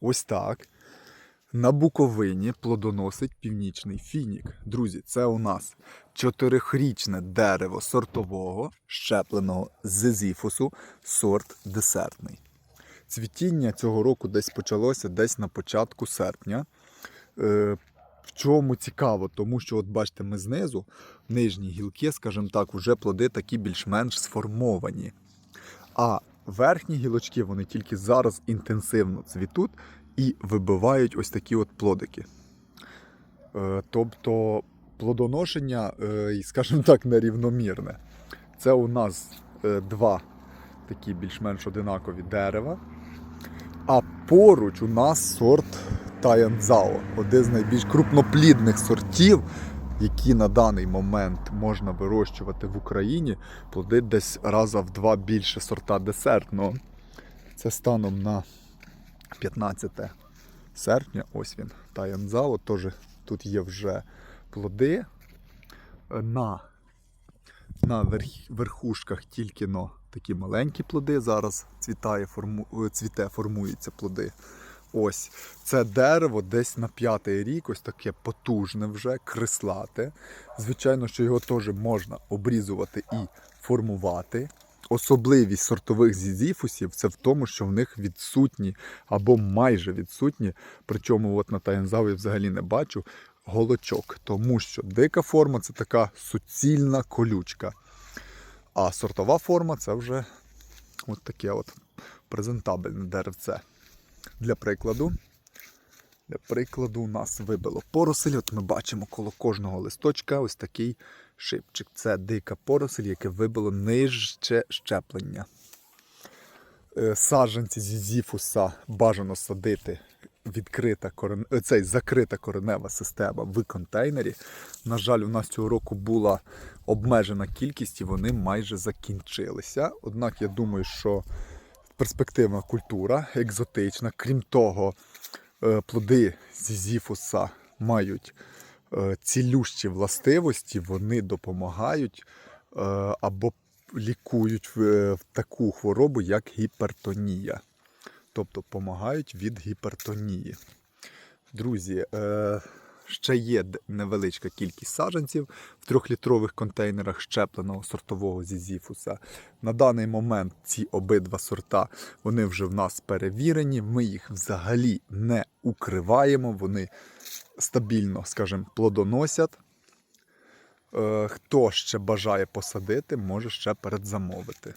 ось так. На Буковині плодоносить північний фінік. Друзі, це у нас чотирихрічне дерево сортового, щепленого зезіфусу, сорт десертний. Цвітіння цього року десь почалося десь на початку серпня. Е, в чому цікаво, тому що, от бачите, ми знизу, нижні гілки, скажімо так, вже плоди такі більш-менш сформовані. А верхні гілочки вони тільки зараз інтенсивно цвітуть і вибивають ось такі от плодики. Е, тобто плодоношення, е, скажімо так, нерівномірне. Це у нас е, два такі більш-менш одинакові дерева. А поруч у нас сорт Таянзао, один з найбільш крупноплідних сортів, які на даний момент можна вирощувати в Україні. Плодить десь раза в два більше сорта десертного. Це станом на 15 серпня. Ось він, Таянзао. Теж тут є вже плоди. На, на верх- верхушках тільки но такі маленькі плоди. Зараз цвітає, форму, цвіте, формуються плоди. Ось це дерево десь на п'ятий рік, ось таке потужне вже, крислате. Звичайно, що його теж можна обрізувати і формувати. Особливість сортових зізіфусів це в тому, що в них відсутні або майже відсутні, причому от на Таянзаві взагалі не бачу голочок, тому що дика форма це така суцільна колючка. А сортова форма це вже от таке от презентабельне деревце. Для прикладу, для прикладу, у нас вибило поросель. От ми бачимо коло кожного листочка ось такий шипчик. Це дика поросель, яке вибило нижче щеплення. Е, Саджанці зізіфуса бажано садити відкрита корен... е, цей, закрита коренева система в контейнері. На жаль, у нас цього року була обмежена кількість і вони майже закінчилися. Однак я думаю, що перспективна культура, екзотична. Крім того, е, плоди зізіфуса мають е, цілющі властивості, вони допомагають е, або лікують в, таку хворобу, як гіпертонія. Тобто допомагають від гіпертонії. Друзі, ще є невеличка кількість саджанців в трьохлітрових контейнерах щепленого сортового зізіфуса. На даний момент ці обидва сорта вони вже в нас перевірені. Ми їх взагалі не укриваємо, вони стабільно, скажімо, плодоносять. Е, Хто ще бажає посадити, може ще передзамовити.